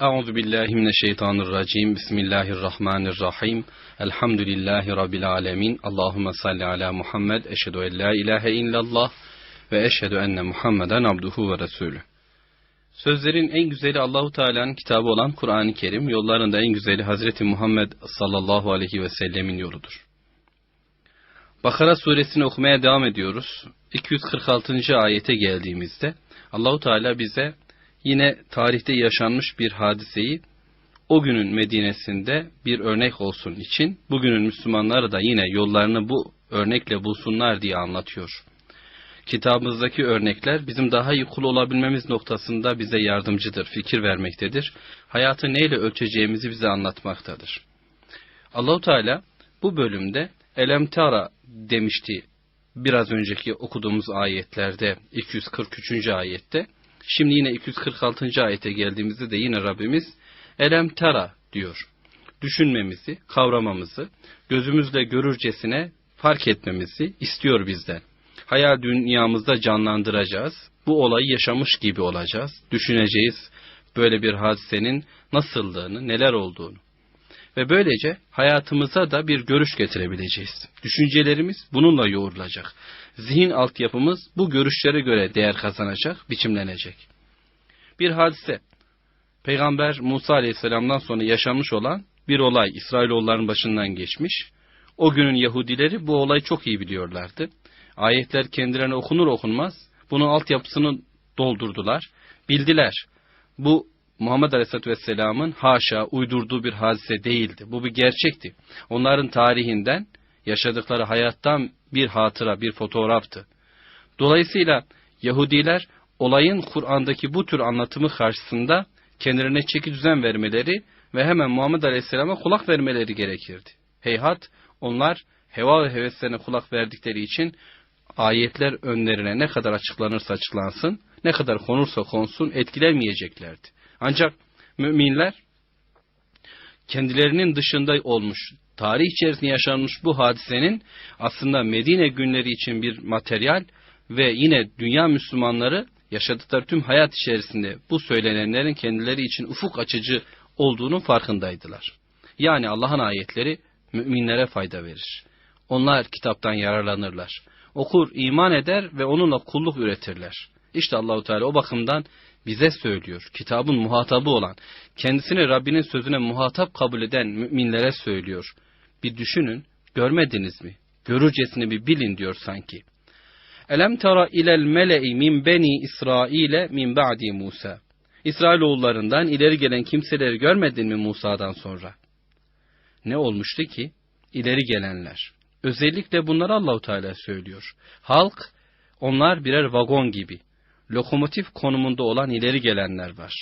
Euzu billahi mineşşeytanirracim. Bismillahirrahmanirrahim. Elhamdülillahi rabbil alamin. Allahumme salli ala Muhammed. Eşhedü en la ilahe illallah ve eşhedü enne Muhammeden abduhu ve resulü. Sözlerin en güzeli Allahu Teala'nın kitabı olan Kur'an-ı Kerim, yollarında en güzeli Hazreti Muhammed sallallahu aleyhi ve sellemin yoludur. Bakara suresini okumaya devam ediyoruz. 246. ayete geldiğimizde Allahu Teala bize yine tarihte yaşanmış bir hadiseyi o günün Medine'sinde bir örnek olsun için bugünün Müslümanları da yine yollarını bu örnekle bulsunlar diye anlatıyor. Kitabımızdaki örnekler bizim daha iyi kul olabilmemiz noktasında bize yardımcıdır, fikir vermektedir. Hayatı neyle ölçeceğimizi bize anlatmaktadır. Allahu Teala bu bölümde Elemtara demişti biraz önceki okuduğumuz ayetlerde 243. ayette. Şimdi yine 246. ayete geldiğimizde de yine Rabbimiz Elem tara diyor. Düşünmemizi, kavramamızı, gözümüzle görürcesine fark etmemizi istiyor bizden. Hayal dünyamızda canlandıracağız. Bu olayı yaşamış gibi olacağız. Düşüneceğiz böyle bir hadisenin nasıllığını, neler olduğunu. Ve böylece hayatımıza da bir görüş getirebileceğiz. Düşüncelerimiz bununla yoğrulacak. Zihin altyapımız bu görüşlere göre değer kazanacak, biçimlenecek. Bir hadise, Peygamber Musa Aleyhisselam'dan sonra yaşanmış olan bir olay İsrailoğulların başından geçmiş. O günün Yahudileri bu olayı çok iyi biliyorlardı. Ayetler kendilerine okunur okunmaz bunun altyapısını doldurdular. Bildiler. Bu Muhammed Aleyhisselatü Vesselam'ın haşa uydurduğu bir hadise değildi. Bu bir gerçekti. Onların tarihinden, yaşadıkları hayattan bir hatıra, bir fotoğraftı. Dolayısıyla Yahudiler olayın Kur'an'daki bu tür anlatımı karşısında kendilerine çeki düzen vermeleri ve hemen Muhammed Aleyhisselam'a kulak vermeleri gerekirdi. Heyhat onlar heva ve heveslerine kulak verdikleri için ayetler önlerine ne kadar açıklanırsa açıklansın, ne kadar konursa konsun etkilenmeyeceklerdi. Ancak müminler kendilerinin dışında olmuş, tarih içerisinde yaşanmış bu hadisenin aslında Medine günleri için bir materyal ve yine dünya Müslümanları yaşadıkları tüm hayat içerisinde bu söylenenlerin kendileri için ufuk açıcı olduğunun farkındaydılar. Yani Allah'ın ayetleri müminlere fayda verir. Onlar kitaptan yararlanırlar. Okur, iman eder ve onunla kulluk üretirler. İşte Allahu Teala o bakımdan bize söylüyor. Kitabın muhatabı olan, kendisini Rabbinin sözüne muhatap kabul eden müminlere söylüyor. Bir düşünün, görmediniz mi? Görürcesini bir bilin diyor sanki. Elem tara ilel mele'i min beni İsrail'e min ba'di Musa. İsrailoğullarından ileri gelen kimseleri görmedin mi Musa'dan sonra? Ne olmuştu ki? İleri gelenler. Özellikle bunları Allahu Teala söylüyor. Halk onlar birer vagon gibi lokomotif konumunda olan ileri gelenler var.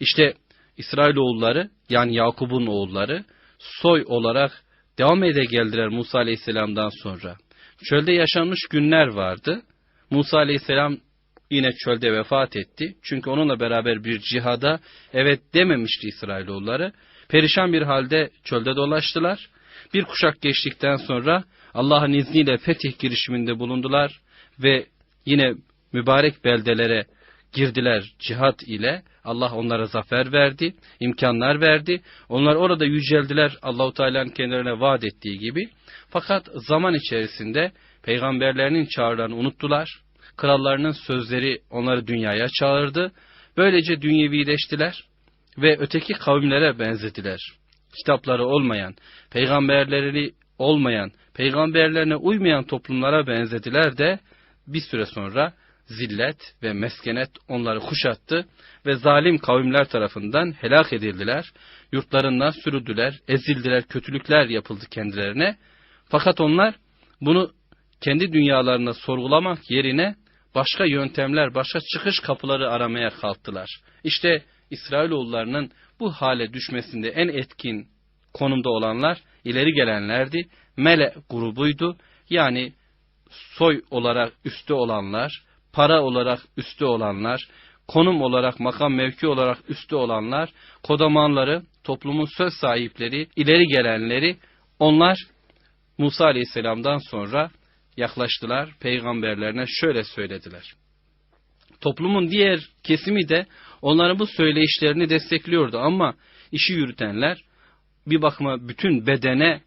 İşte İsrailoğulları yani Yakup'un oğulları soy olarak devam ede geldiler Musa Aleyhisselam'dan sonra. Çölde yaşanmış günler vardı. Musa Aleyhisselam yine çölde vefat etti. Çünkü onunla beraber bir cihada evet dememişti İsrailoğulları. Perişan bir halde çölde dolaştılar. Bir kuşak geçtikten sonra Allah'ın izniyle fetih girişiminde bulundular ve yine mübarek beldelere girdiler cihat ile. Allah onlara zafer verdi, imkanlar verdi. Onlar orada yüceldiler Allahu Teala'nın kendilerine vaat ettiği gibi. Fakat zaman içerisinde peygamberlerinin çağrılarını unuttular. Krallarının sözleri onları dünyaya çağırdı. Böylece dünyevileştiler ve öteki kavimlere benzediler. Kitapları olmayan, peygamberleri olmayan, peygamberlerine uymayan toplumlara benzediler de bir süre sonra zillet ve meskenet onları kuşattı ve zalim kavimler tarafından helak edildiler. Yurtlarından sürüldüler, ezildiler, kötülükler yapıldı kendilerine. Fakat onlar bunu kendi dünyalarına sorgulamak yerine başka yöntemler, başka çıkış kapıları aramaya kalktılar. İşte İsrailoğullarının bu hale düşmesinde en etkin konumda olanlar ileri gelenlerdi. Mele grubuydu. Yani soy olarak üstü olanlar, para olarak üstü olanlar, konum olarak, makam mevki olarak üstü olanlar, kodamanları, toplumun söz sahipleri, ileri gelenleri, onlar Musa Aleyhisselam'dan sonra yaklaştılar, peygamberlerine şöyle söylediler. Toplumun diğer kesimi de onların bu söyleyişlerini destekliyordu ama işi yürütenler bir bakıma bütün bedene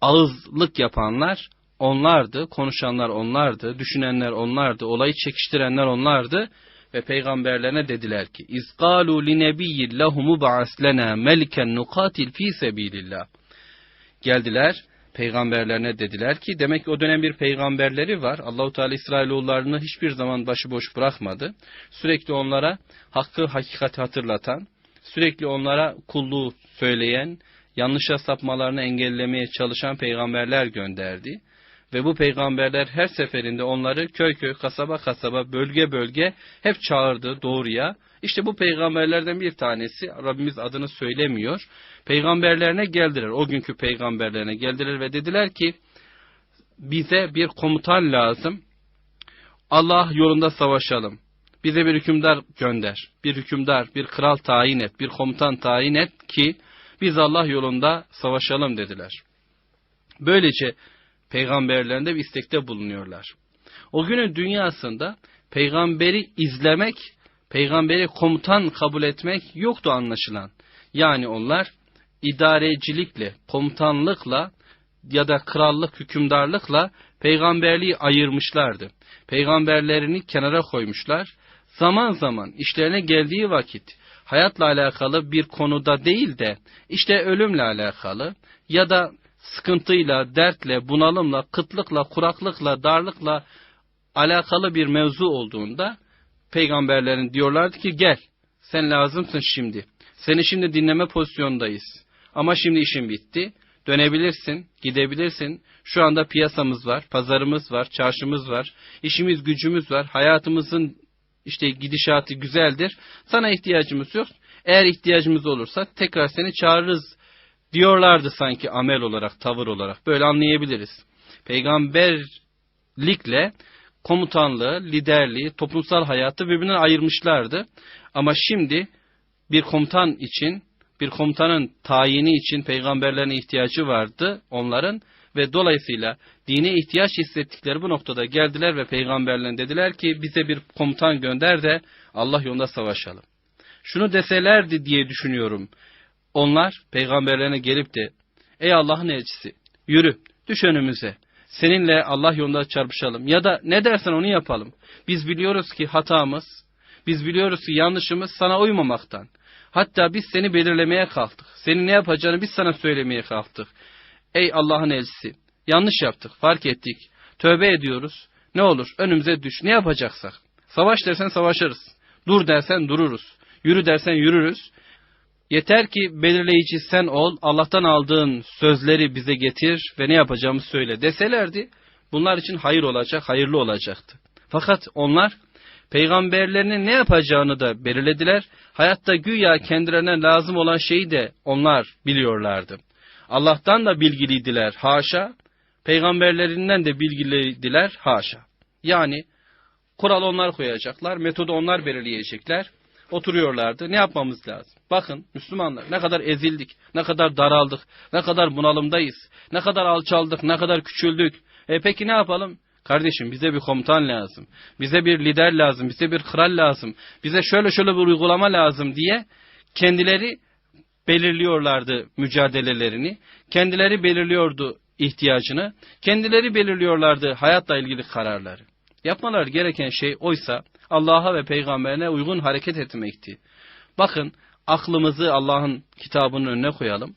ağızlık yapanlar onlardı, konuşanlar onlardı, düşünenler onlardı, olayı çekiştirenler onlardı ve peygamberlerine dediler ki İzgalu li nebiyyin lehumu ba'as lena meliken nukatil fi sebilillah. Geldiler peygamberlerine dediler ki demek ki o dönem bir peygamberleri var. Allahu Teala İsrailoğullarını hiçbir zaman başıboş bırakmadı. Sürekli onlara hakkı hakikati hatırlatan, sürekli onlara kulluğu söyleyen, yanlışa sapmalarını engellemeye çalışan peygamberler gönderdi. Ve bu peygamberler her seferinde onları köy köy, kasaba kasaba, bölge bölge hep çağırdı doğruya. İşte bu peygamberlerden bir tanesi, Rabbimiz adını söylemiyor. Peygamberlerine geldiler, o günkü peygamberlerine geldiler ve dediler ki, bize bir komutan lazım, Allah yolunda savaşalım. Bize bir hükümdar gönder, bir hükümdar, bir kral tayin et, bir komutan tayin et ki, biz Allah yolunda savaşalım dediler. Böylece peygamberlerinde bir istekte bulunuyorlar. O günün dünyasında peygamberi izlemek, peygamberi komutan kabul etmek yoktu anlaşılan. Yani onlar idarecilikle, komutanlıkla ya da krallık, hükümdarlıkla peygamberliği ayırmışlardı. Peygamberlerini kenara koymuşlar. Zaman zaman işlerine geldiği vakit hayatla alakalı bir konuda değil de işte ölümle alakalı ya da sıkıntıyla, dertle, bunalımla, kıtlıkla, kuraklıkla, darlıkla alakalı bir mevzu olduğunda peygamberlerin diyorlardı ki gel sen lazımsın şimdi. Seni şimdi dinleme pozisyondayız. Ama şimdi işin bitti. Dönebilirsin, gidebilirsin. Şu anda piyasamız var, pazarımız var, çarşımız var, işimiz gücümüz var, hayatımızın işte gidişatı güzeldir. Sana ihtiyacımız yok. Eğer ihtiyacımız olursa tekrar seni çağırırız diyorlardı sanki amel olarak, tavır olarak. Böyle anlayabiliriz. Peygamberlikle komutanlığı, liderliği, toplumsal hayatı birbirinden ayırmışlardı. Ama şimdi bir komutan için, bir komutanın tayini için peygamberlerine ihtiyacı vardı onların ve dolayısıyla dine ihtiyaç hissettikleri bu noktada geldiler ve peygamberlerine dediler ki bize bir komutan gönder de Allah yolunda savaşalım. Şunu deselerdi diye düşünüyorum. Onlar peygamberlerine gelip de ey Allah'ın elçisi yürü düş önümüze seninle Allah yolunda çarpışalım ya da ne dersen onu yapalım. Biz biliyoruz ki hatamız, biz biliyoruz ki yanlışımız sana uymamaktan. Hatta biz seni belirlemeye kalktık. Senin ne yapacağını biz sana söylemeye kalktık. Ey Allah'ın elçisi yanlış yaptık fark ettik. Tövbe ediyoruz. Ne olur önümüze düş ne yapacaksak. Savaş dersen savaşırız. Dur dersen dururuz. Yürü dersen yürürüz. Yeter ki belirleyici sen ol, Allah'tan aldığın sözleri bize getir ve ne yapacağımızı söyle deselerdi, bunlar için hayır olacak, hayırlı olacaktı. Fakat onlar peygamberlerinin ne yapacağını da belirlediler. Hayatta güya kendilerine lazım olan şeyi de onlar biliyorlardı. Allah'tan da bilgiliydiler haşa, peygamberlerinden de bilgiliydiler haşa. Yani kural onlar koyacaklar, metodu onlar belirleyecekler oturuyorlardı. Ne yapmamız lazım? Bakın Müslümanlar ne kadar ezildik, ne kadar daraldık, ne kadar bunalımdayız, ne kadar alçaldık, ne kadar küçüldük. E peki ne yapalım? Kardeşim bize bir komutan lazım, bize bir lider lazım, bize bir kral lazım, bize şöyle şöyle bir uygulama lazım diye kendileri belirliyorlardı mücadelelerini, kendileri belirliyordu ihtiyacını, kendileri belirliyorlardı hayatla ilgili kararları. Yapmaları gereken şey oysa Allah'a ve peygamberine uygun hareket etmekti. Bakın aklımızı Allah'ın kitabının önüne koyalım.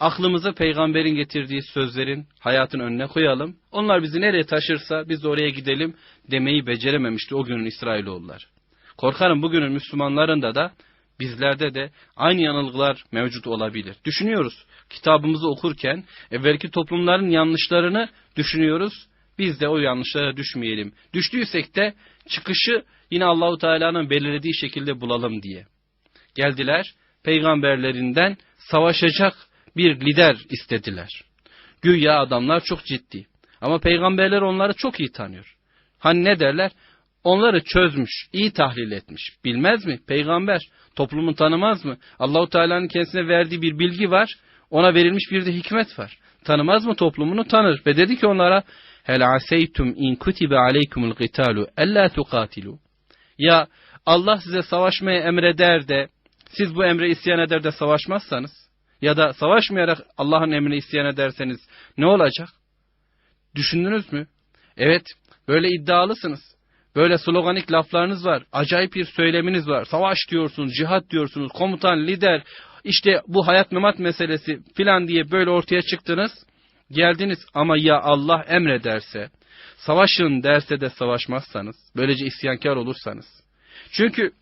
Aklımızı peygamberin getirdiği sözlerin hayatın önüne koyalım. Onlar bizi nereye taşırsa biz de oraya gidelim demeyi becerememişti o günün İsrailoğulları. Korkarım bugünün Müslümanlarında da bizlerde de aynı yanılgılar mevcut olabilir. Düşünüyoruz kitabımızı okurken evvelki toplumların yanlışlarını düşünüyoruz. Biz de o yanlışlara düşmeyelim. Düştüysek de çıkışı yine Allahu Teala'nın belirlediği şekilde bulalım diye. Geldiler peygamberlerinden savaşacak bir lider istediler. Güya adamlar çok ciddi. Ama peygamberler onları çok iyi tanıyor. Hani ne derler? Onları çözmüş, iyi tahlil etmiş. Bilmez mi? Peygamber toplumu tanımaz mı? Allahu Teala'nın kendisine verdiği bir bilgi var. Ona verilmiş bir de hikmet var. Tanımaz mı toplumunu? Tanır. Ve dedi ki onlara Hel aseytum in kutibe aleykumul qitalu alla tuqatilu. Ya Allah size savaşmaya emreder de siz bu emre isyan eder de savaşmazsanız ya da savaşmayarak Allah'ın emrine isyan ederseniz ne olacak? Düşündünüz mü? Evet, böyle iddialısınız. Böyle sloganik laflarınız var. Acayip bir söyleminiz var. Savaş diyorsunuz, cihat diyorsunuz, komutan, lider, işte bu hayat memat meselesi filan diye böyle ortaya çıktınız. Geldiniz ama ya Allah emrederse, savaşın derse de savaşmazsanız, böylece isyankar olursanız. Çünkü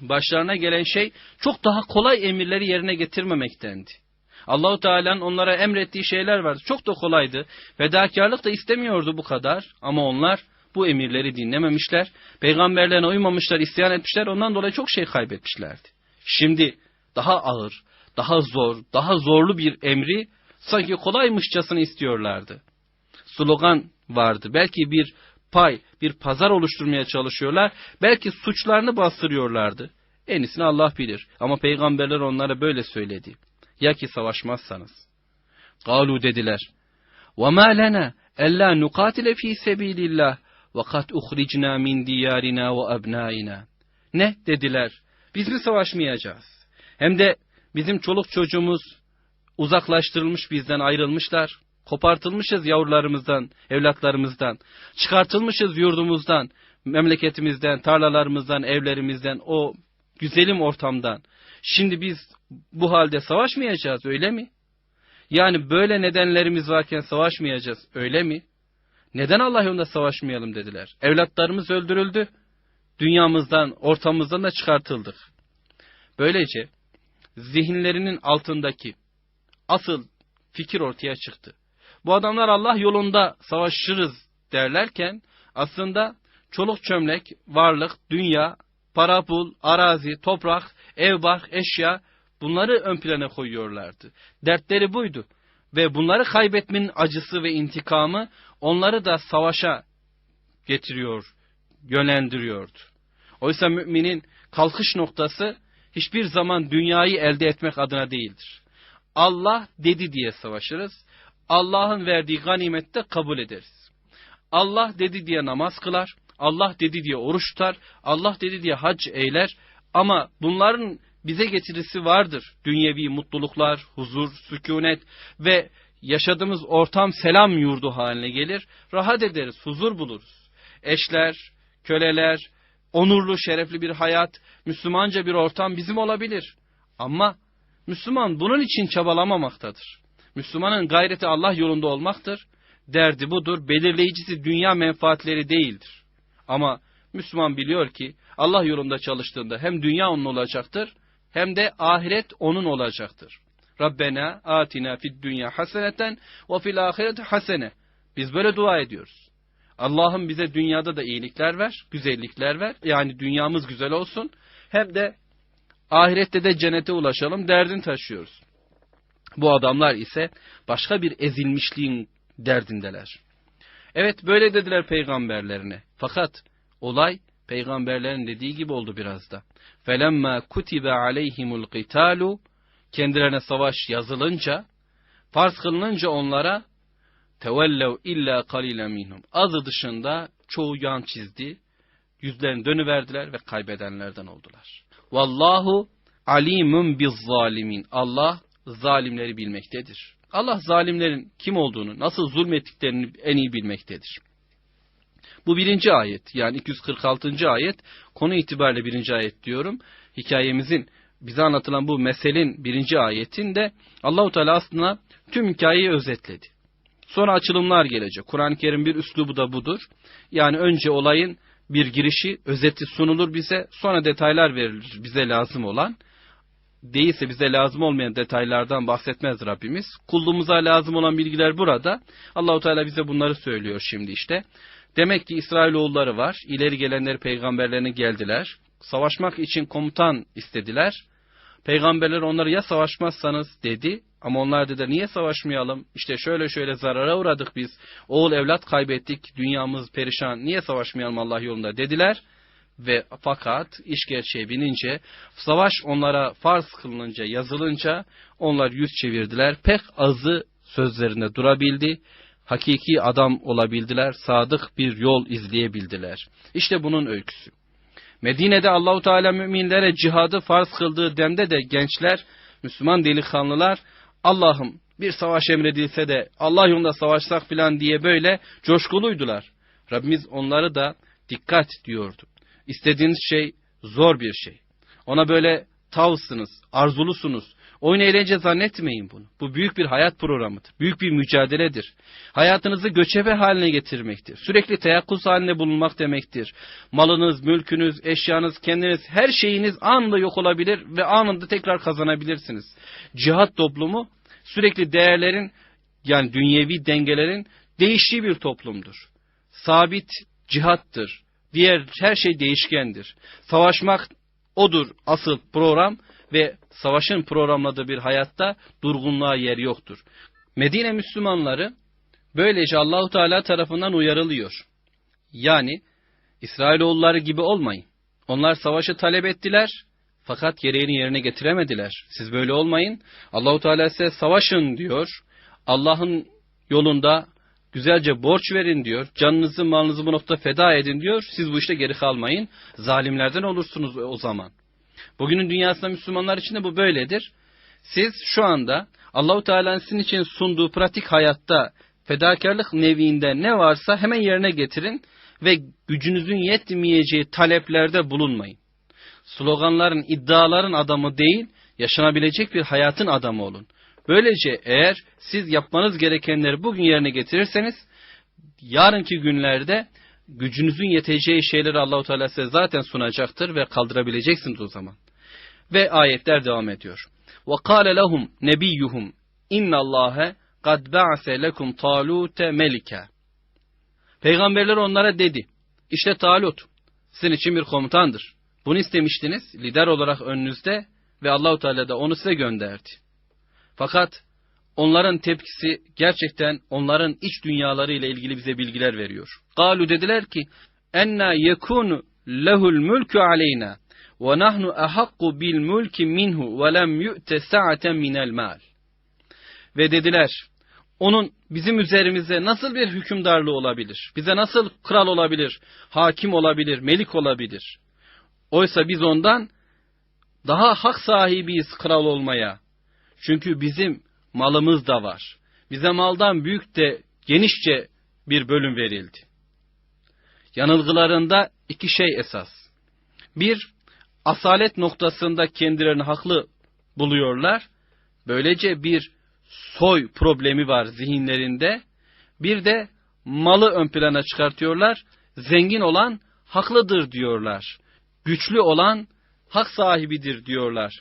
başlarına gelen şey çok daha kolay emirleri yerine getirmemektendi. Allahu Teala'nın onlara emrettiği şeyler vardı. Çok da kolaydı. Fedakarlık da istemiyordu bu kadar ama onlar bu emirleri dinlememişler. Peygamberlerine uymamışlar, isyan etmişler. Ondan dolayı çok şey kaybetmişlerdi. Şimdi daha ağır, daha zor, daha zorlu bir emri sanki kolaymışçasını istiyorlardı Slogan vardı. Belki bir pay, bir pazar oluşturmaya çalışıyorlar. Belki suçlarını bastırıyorlardı. En iyisini Allah bilir. Ama peygamberler onlara böyle söyledi. Ya ki savaşmazsanız. Galu dediler. وَمَا لَنَا أَلَّا نُقَاتِلَ ف۪ي سَب۪يلِ اللّٰهِ وَقَدْ اُخْرِجْنَا مِنْ دِيَارِنَا وَأَبْنَائِنَا Ne dediler? Biz mi savaşmayacağız? Hem de bizim çoluk çocuğumuz uzaklaştırılmış bizden ayrılmışlar. Kopartılmışız yavrularımızdan, evlatlarımızdan. Çıkartılmışız yurdumuzdan, memleketimizden, tarlalarımızdan, evlerimizden, o güzelim ortamdan. Şimdi biz bu halde savaşmayacağız öyle mi? Yani böyle nedenlerimiz varken savaşmayacağız öyle mi? Neden Allah yolunda savaşmayalım dediler. Evlatlarımız öldürüldü. Dünyamızdan, ortamımızdan da çıkartıldık. Böylece zihinlerinin altındaki asıl fikir ortaya çıktı. Bu adamlar Allah yolunda savaşırız derlerken aslında çoluk çömlek, varlık, dünya, para pul, arazi, toprak, ev bark, eşya bunları ön plana koyuyorlardı. Dertleri buydu. Ve bunları kaybetmenin acısı ve intikamı onları da savaşa getiriyor, yönlendiriyordu. Oysa müminin kalkış noktası hiçbir zaman dünyayı elde etmek adına değildir. Allah dedi diye savaşırız. Allah'ın verdiği ganimette kabul ederiz. Allah dedi diye namaz kılar. Allah dedi diye oruç tutar. Allah dedi diye hac eyler. Ama bunların bize getirisi vardır. Dünyevi mutluluklar, huzur, sükunet ve yaşadığımız ortam selam yurdu haline gelir. Rahat ederiz, huzur buluruz. Eşler, köleler, onurlu, şerefli bir hayat, Müslümanca bir ortam bizim olabilir. Ama Müslüman bunun için çabalamamaktadır. Müslümanın gayreti Allah yolunda olmaktır. Derdi budur. Belirleyicisi dünya menfaatleri değildir. Ama Müslüman biliyor ki Allah yolunda çalıştığında hem dünya onun olacaktır hem de ahiret onun olacaktır. Rabbena atina fid dünya haseneten ve fil ahiret hasene. Biz böyle dua ediyoruz. Allah'ım bize dünyada da iyilikler ver, güzellikler ver. Yani dünyamız güzel olsun. Hem de ahirette de cennete ulaşalım derdini taşıyoruz. Bu adamlar ise başka bir ezilmişliğin derdindeler. Evet böyle dediler peygamberlerine. Fakat olay peygamberlerin dediği gibi oldu biraz da. Felemma kutibe aleyhimul qitalu kendilerine savaş yazılınca farz kılınınca onlara tevellev illa kalilen minhum. Azı dışında çoğu yan çizdi. Yüzlerini dönüverdiler ve kaybedenlerden oldular. Vallahu alimun biz zalimin. Allah zalimleri bilmektedir. Allah zalimlerin kim olduğunu, nasıl zulmettiklerini en iyi bilmektedir. Bu birinci ayet yani 246. ayet konu itibariyle birinci ayet diyorum. Hikayemizin bize anlatılan bu meselin birinci ayetinde Allahu Teala aslında tüm hikayeyi özetledi. Sonra açılımlar gelecek. Kur'an-ı Kerim bir üslubu da budur. Yani önce olayın bir girişi, özeti sunulur bize, sonra detaylar verilir bize lazım olan. Değilse bize lazım olmayan detaylardan bahsetmez Rabbimiz. Kulluğumuza lazım olan bilgiler burada. Allahu Teala bize bunları söylüyor şimdi işte. Demek ki İsrailoğulları var. İleri gelenleri peygamberlerine geldiler. Savaşmak için komutan istediler. Peygamberler onlara ya savaşmazsanız dedi. Ama onlar dediler niye savaşmayalım? İşte şöyle şöyle zarara uğradık biz. Oğul evlat kaybettik. Dünyamız perişan. Niye savaşmayalım Allah yolunda dediler. Ve fakat iş gerçeğe binince savaş onlara farz kılınınca yazılınca onlar yüz çevirdiler. Pek azı sözlerinde durabildi hakiki adam olabildiler, sadık bir yol izleyebildiler. İşte bunun öyküsü. Medine'de Allahu Teala müminlere cihadı farz kıldığı demde de gençler, Müslüman delikanlılar Allah'ım bir savaş emredilse de Allah yolunda savaşsak filan diye böyle coşkuluydular. Rabbimiz onları da dikkat diyordu. İstediğiniz şey zor bir şey. Ona böyle tavsınız, arzulusunuz. Oyun eğlence zannetmeyin bunu. Bu büyük bir hayat programıdır. Büyük bir mücadeledir. Hayatınızı göçebe haline getirmektir. Sürekli teyakkuz halinde bulunmak demektir. Malınız, mülkünüz, eşyanız, kendiniz, her şeyiniz anında yok olabilir ve anında tekrar kazanabilirsiniz. Cihat toplumu sürekli değerlerin yani dünyevi dengelerin değiştiği bir toplumdur. Sabit cihattır. Diğer her şey değişkendir. Savaşmak odur asıl program ve savaşın programladığı bir hayatta durgunluğa yer yoktur. Medine Müslümanları böylece Allahu Teala tarafından uyarılıyor. Yani İsrailoğulları gibi olmayın. Onlar savaşı talep ettiler fakat gereğini yerine getiremediler. Siz böyle olmayın. Allahu Teala size savaşın diyor. Allah'ın yolunda güzelce borç verin diyor. Canınızı malınızı bu nokta feda edin diyor. Siz bu işte geri kalmayın. Zalimlerden olursunuz o zaman. Bugünün dünyasında Müslümanlar için de bu böyledir. Siz şu anda Allahu Teala'nın sizin için sunduğu pratik hayatta fedakarlık neviinde ne varsa hemen yerine getirin ve gücünüzün yetmeyeceği taleplerde bulunmayın. Sloganların, iddiaların adamı değil, yaşanabilecek bir hayatın adamı olun. Böylece eğer siz yapmanız gerekenleri bugün yerine getirirseniz, yarınki günlerde gücünüzün yeteceği şeyleri Allahu Teala size zaten sunacaktır ve kaldırabileceksiniz o zaman. Ve ayetler devam ediyor. Ve kâle lehum nebiyyuhum innallâhe kad ba'se lekum talute melike. Peygamberler onlara dedi. İşte Talut sizin için bir komutandır. Bunu istemiştiniz lider olarak önünüzde ve Allahu Teala da onu size gönderdi. Fakat onların tepkisi gerçekten onların iç dünyaları ile ilgili bize bilgiler veriyor. Galu dediler ki enna yekunu lehul mulku aleyna ve nahnu ahakku bil mulki minhu ve lem yu'te sa'aten minel mal. Ve dediler onun bizim üzerimize nasıl bir hükümdarlığı olabilir? Bize nasıl kral olabilir, hakim olabilir, melik olabilir? Oysa biz ondan daha hak sahibiyiz kral olmaya. Çünkü bizim malımız da var. Bize maldan büyük de genişçe bir bölüm verildi. Yanılgılarında iki şey esas. Bir, asalet noktasında kendilerini haklı buluyorlar. Böylece bir soy problemi var zihinlerinde. Bir de malı ön plana çıkartıyorlar. Zengin olan haklıdır diyorlar. Güçlü olan hak sahibidir diyorlar.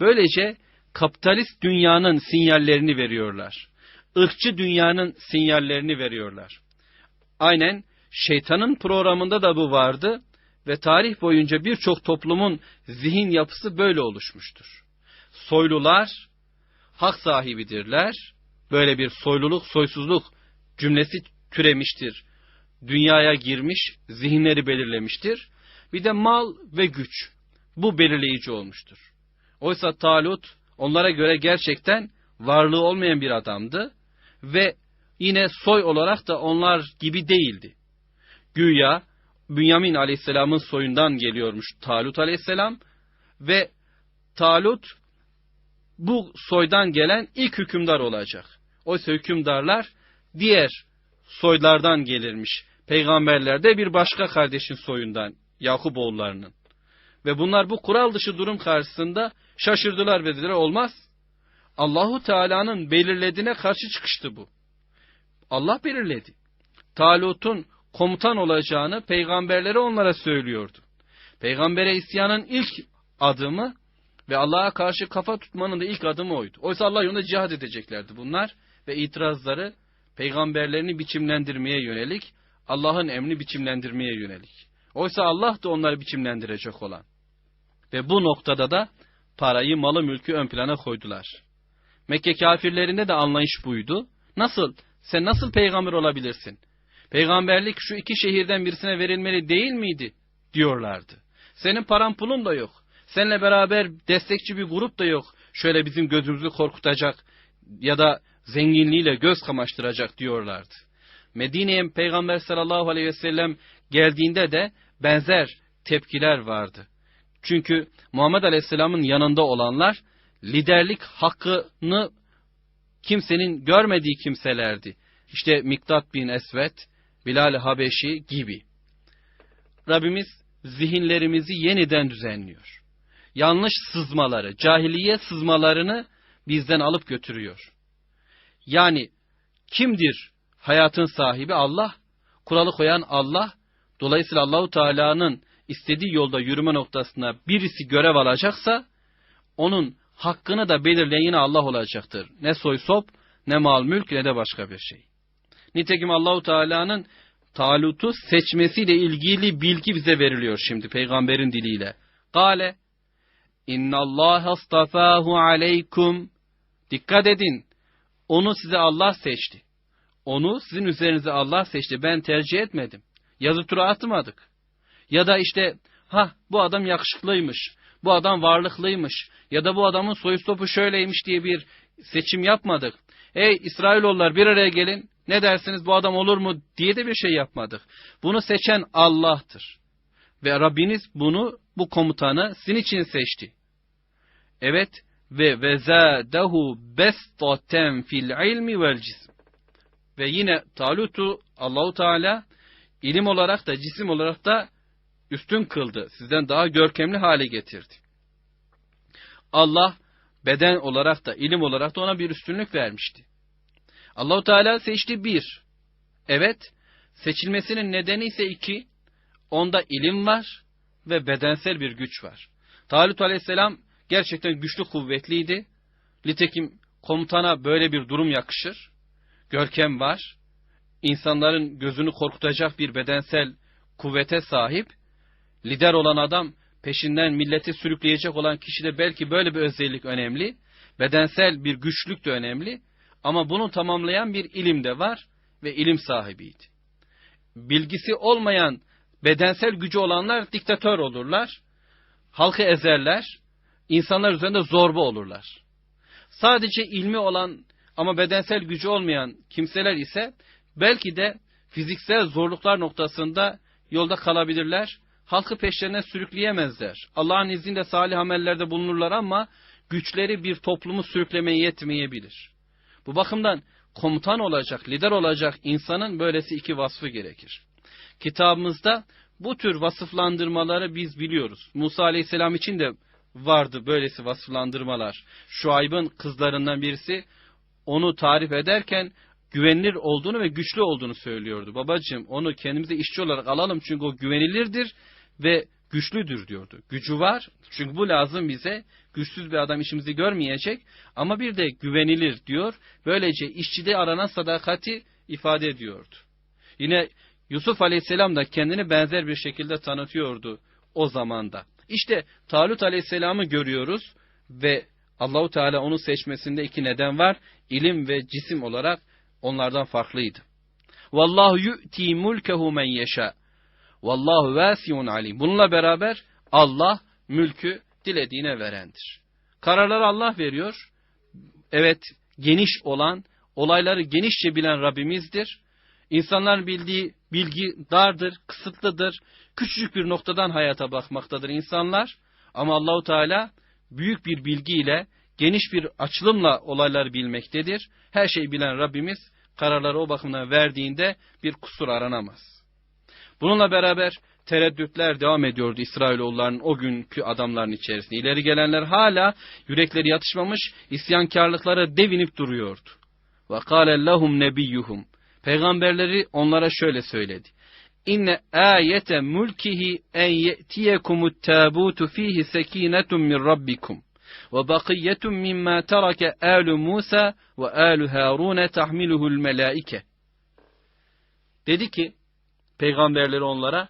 Böylece kapitalist dünyanın sinyallerini veriyorlar. Irkçı dünyanın sinyallerini veriyorlar. Aynen şeytanın programında da bu vardı ve tarih boyunca birçok toplumun zihin yapısı böyle oluşmuştur. Soylular hak sahibidirler. Böyle bir soyluluk, soysuzluk cümlesi türemiştir. Dünyaya girmiş, zihinleri belirlemiştir. Bir de mal ve güç. Bu belirleyici olmuştur. Oysa Talut onlara göre gerçekten varlığı olmayan bir adamdı ve yine soy olarak da onlar gibi değildi. Güya Bünyamin aleyhisselamın soyundan geliyormuş Talut aleyhisselam ve Talut bu soydan gelen ilk hükümdar olacak. Oysa hükümdarlar diğer soylardan gelirmiş. Peygamberler de bir başka kardeşin soyundan Yakup oğullarının. Ve bunlar bu kural dışı durum karşısında şaşırdılar ve dediler olmaz. Allahu Teala'nın belirlediğine karşı çıkıştı bu. Allah belirledi. Talut'un komutan olacağını peygamberlere onlara söylüyordu. Peygambere isyanın ilk adımı ve Allah'a karşı kafa tutmanın da ilk adımı oydu. Oysa Allah yolunda cihad edeceklerdi bunlar ve itirazları peygamberlerini biçimlendirmeye yönelik, Allah'ın emrini biçimlendirmeye yönelik. Oysa Allah da onları biçimlendirecek olan. Ve bu noktada da parayı, malı, mülkü ön plana koydular. Mekke kafirlerinde de anlayış buydu. Nasıl? Sen nasıl peygamber olabilirsin? Peygamberlik şu iki şehirden birisine verilmeli değil miydi? diyorlardı. Senin paran pulun da yok. Seninle beraber destekçi bir grup da yok. Şöyle bizim gözümüzü korkutacak ya da zenginliğiyle göz kamaştıracak diyorlardı. Medine'ye Peygamber sallallahu aleyhi ve sellem geldiğinde de benzer tepkiler vardı. Çünkü Muhammed Aleyhisselam'ın yanında olanlar liderlik hakkını kimsenin görmediği kimselerdi. İşte Miktat bin Esvet, Bilal Habeşi gibi. Rabbimiz zihinlerimizi yeniden düzenliyor. Yanlış sızmaları, cahiliye sızmalarını bizden alıp götürüyor. Yani kimdir hayatın sahibi? Allah. Kuralı koyan Allah. Dolayısıyla Allahu Teala'nın istediği yolda yürüme noktasına birisi görev alacaksa onun hakkını da belirleyen yine Allah olacaktır. Ne soy sop, ne mal mülk ne de başka bir şey. Nitekim Allahu Teala'nın Talut'u seçmesiyle ilgili bilgi bize veriliyor şimdi peygamberin diliyle. Kale İnna Allah astafahu aleykum. Dikkat edin. Onu size Allah seçti. Onu sizin üzerinize Allah seçti. Ben tercih etmedim. Yazı tura atmadık. Ya da işte ha bu adam yakışıklıymış. Bu adam varlıklıymış. Ya da bu adamın soyu sopu şöyleymiş diye bir seçim yapmadık. Ey İsrailoğullar bir araya gelin. Ne dersiniz bu adam olur mu diye de bir şey yapmadık. Bunu seçen Allah'tır. Ve Rabbiniz bunu bu komutanı sizin için seçti. Evet ve vezâdehu bestaten fil ilmi vel cism. Ve yine Talut'u Allahu Teala ilim olarak da cisim olarak da üstün kıldı. Sizden daha görkemli hale getirdi. Allah beden olarak da ilim olarak da ona bir üstünlük vermişti. Allahu Teala seçti bir. Evet, seçilmesinin nedeni ise iki. Onda ilim var ve bedensel bir güç var. Talut Aleyhisselam gerçekten güçlü kuvvetliydi. Nitekim komutana böyle bir durum yakışır. Görkem var. İnsanların gözünü korkutacak bir bedensel kuvvete sahip. Lider olan adam peşinden milleti sürükleyecek olan kişide belki böyle bir özellik önemli. Bedensel bir güçlük de önemli. Ama bunu tamamlayan bir ilim de var ve ilim sahibiydi. Bilgisi olmayan bedensel gücü olanlar diktatör olurlar. Halkı ezerler. insanlar üzerinde zorba olurlar. Sadece ilmi olan ama bedensel gücü olmayan kimseler ise belki de fiziksel zorluklar noktasında yolda kalabilirler. Halkı peşlerine sürükleyemezler. Allah'ın izniyle salih amellerde bulunurlar ama güçleri bir toplumu sürüklemeye yetmeyebilir. Bu bakımdan komutan olacak, lider olacak insanın böylesi iki vasfı gerekir. Kitabımızda bu tür vasıflandırmaları biz biliyoruz. Musa Aleyhisselam için de vardı böylesi vasıflandırmalar. Şuayb'ın kızlarından birisi onu tarif ederken güvenilir olduğunu ve güçlü olduğunu söylüyordu. Babacığım onu kendimize işçi olarak alalım çünkü o güvenilirdir ve güçlüdür diyordu. Gücü var çünkü bu lazım bize. Güçsüz bir adam işimizi görmeyecek ama bir de güvenilir diyor. Böylece işçide aranan sadakati ifade ediyordu. Yine Yusuf Aleyhisselam da kendini benzer bir şekilde tanıtıyordu o zamanda. İşte Talut Aleyhisselam'ı görüyoruz ve Allahu Teala onu seçmesinde iki neden var. İlim ve cisim olarak onlardan farklıydı. Vallahu yu'ti mulkehu men yeşâ. Vallahu vâsiyun alim. Bununla beraber Allah mülkü dilediğine verendir. Kararları Allah veriyor. Evet geniş olan, olayları genişçe bilen Rabbimizdir. İnsanların bildiği bilgi dardır, kısıtlıdır. Küçücük bir noktadan hayata bakmaktadır insanlar. Ama Allahu Teala büyük bir bilgiyle, geniş bir açılımla olayları bilmektedir. Her şeyi bilen Rabbimiz kararları o bakımdan verdiğinde bir kusur aranamaz. Bununla beraber tereddütler devam ediyordu İsrailoğulların o günkü adamların içerisinde. İleri gelenler hala yürekleri yatışmamış isyankarlıklara devinip duruyordu. Kâle lehum nebiyyuhum. Peygamberleri onlara şöyle söyledi. İnne ayete mulkihi en ye'tiyekumut tabutu fihi sekinetun min rabbikum ve bakiyetun mimma terake alu Musa ve alu Harun tahmiluhu'l melaike. Dedi ki peygamberleri onlara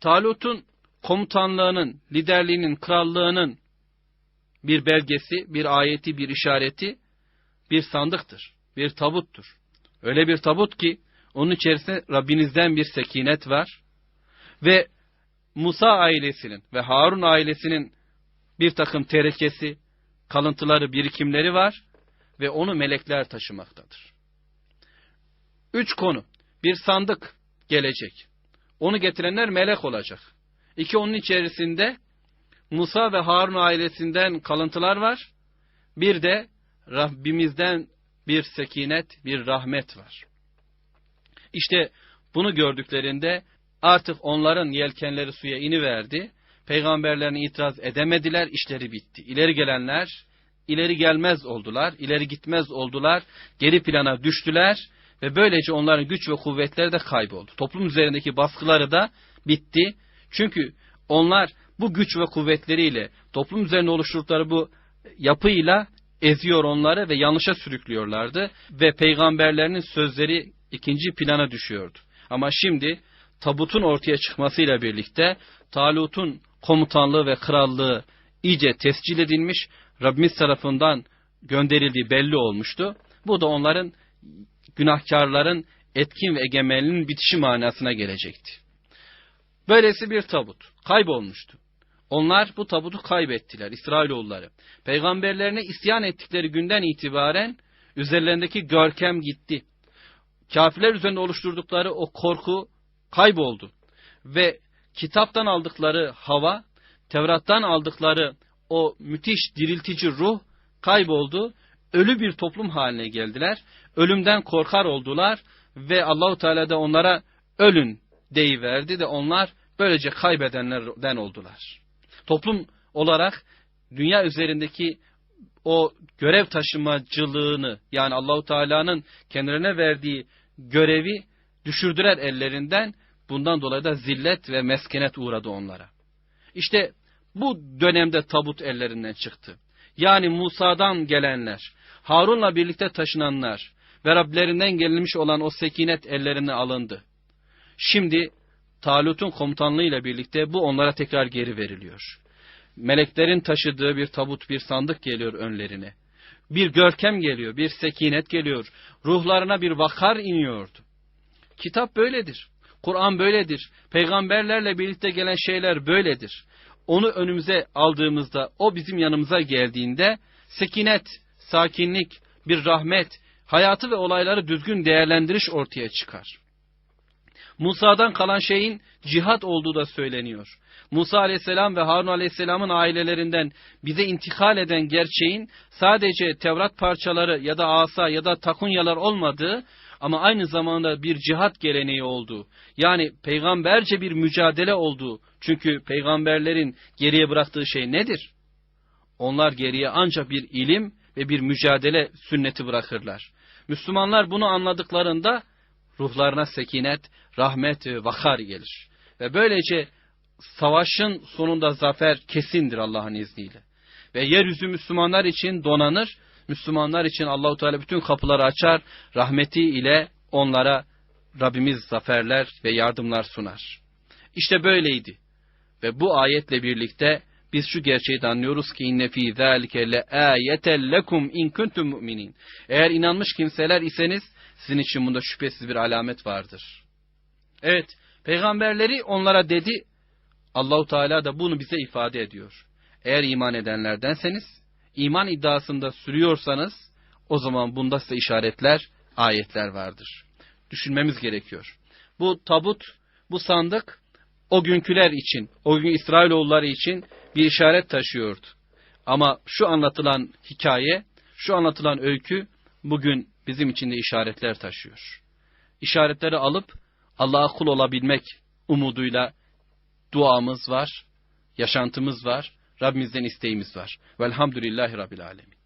Talut'un komutanlığının, liderliğinin, krallığının bir belgesi, bir ayeti, bir işareti bir sandıktır, bir tabuttur. Öyle bir tabut ki onun içerisinde Rabbinizden bir sekinet var ve Musa ailesinin ve Harun ailesinin bir takım terekesi, kalıntıları, birikimleri var ve onu melekler taşımaktadır. Üç konu. Bir sandık gelecek. Onu getirenler melek olacak. İki onun içerisinde Musa ve Harun ailesinden kalıntılar var. Bir de Rabbimizden bir sekinet, bir rahmet var. İşte bunu gördüklerinde artık onların yelkenleri suya iniverdi. Peygamberlerini itiraz edemediler, işleri bitti. İleri gelenler ileri gelmez oldular, ileri gitmez oldular, geri plana düştüler ve böylece onların güç ve kuvvetleri de kayboldu. Toplum üzerindeki baskıları da bitti. Çünkü onlar bu güç ve kuvvetleriyle toplum üzerinde oluşturdukları bu yapıyla eziyor onları ve yanlışa sürüklüyorlardı ve peygamberlerinin sözleri ikinci plana düşüyordu. Ama şimdi tabutun ortaya çıkmasıyla birlikte Talut'un komutanlığı ve krallığı iyice tescil edilmiş, Rabbimiz tarafından gönderildiği belli olmuştu. Bu da onların günahkarların etkin ve egemenliğinin bitişi manasına gelecekti. Böylesi bir tabut kaybolmuştu. Onlar bu tabutu kaybettiler İsrailoğulları. Peygamberlerine isyan ettikleri günden itibaren üzerlerindeki görkem gitti. Kafirler üzerinde oluşturdukları o korku kayboldu. Ve kitaptan aldıkları hava, Tevrat'tan aldıkları o müthiş diriltici ruh kayboldu. Ölü bir toplum haline geldiler. Ölümden korkar oldular ve Allahu Teala da onlara ölün deyiverdi de onlar böylece kaybedenlerden oldular. Toplum olarak dünya üzerindeki o görev taşımacılığını yani Allahu Teala'nın kendilerine verdiği görevi düşürdüler ellerinden. Bundan dolayı da zillet ve meskenet uğradı onlara. İşte bu dönemde tabut ellerinden çıktı. Yani Musa'dan gelenler, Harun'la birlikte taşınanlar ve Rablerinden gelinmiş olan o sekinet ellerine alındı. Şimdi Talut'un komutanlığıyla birlikte bu onlara tekrar geri veriliyor. Meleklerin taşıdığı bir tabut, bir sandık geliyor önlerine. Bir görkem geliyor, bir sekinet geliyor. Ruhlarına bir vakar iniyordu. Kitap böyledir. Kur'an böyledir. Peygamberlerle birlikte gelen şeyler böyledir. Onu önümüze aldığımızda, o bizim yanımıza geldiğinde sekinet, sakinlik, bir rahmet, hayatı ve olayları düzgün değerlendiriş ortaya çıkar. Musa'dan kalan şeyin cihat olduğu da söyleniyor. Musa aleyhisselam ve Harun aleyhisselamın ailelerinden bize intikal eden gerçeğin sadece Tevrat parçaları ya da asa ya da takunyalar olmadığı ama aynı zamanda bir cihat geleneği olduğu, yani peygamberce bir mücadele olduğu. Çünkü peygamberlerin geriye bıraktığı şey nedir? Onlar geriye ancak bir ilim ve bir mücadele sünneti bırakırlar. Müslümanlar bunu anladıklarında ruhlarına sekinet, rahmet ve vakar gelir. Ve böylece savaşın sonunda zafer kesindir Allah'ın izniyle. Ve yeryüzü Müslümanlar için donanır. Müslümanlar için Allahu Teala bütün kapıları açar. Rahmeti ile onlara Rabbimiz zaferler ve yardımlar sunar. İşte böyleydi. Ve bu ayetle birlikte biz şu gerçeği de anlıyoruz ki inne fî zâlike le âyeten lekum in kuntum mu'minin. Eğer inanmış kimseler iseniz sizin için bunda şüphesiz bir alamet vardır. Evet, peygamberleri onlara dedi. Allahu Teala da bunu bize ifade ediyor. Eğer iman edenlerdenseniz, iman iddiasında sürüyorsanız o zaman bunda size işaretler, ayetler vardır. Düşünmemiz gerekiyor. Bu tabut, bu sandık o günküler için, o gün İsrailoğulları için bir işaret taşıyordu. Ama şu anlatılan hikaye, şu anlatılan öykü bugün bizim için de işaretler taşıyor. İşaretleri alıp Allah'a kul olabilmek umuduyla duamız var, yaşantımız var, Rabbimizden isteğimiz var. Velhamdülillahi Rabbil Alemin.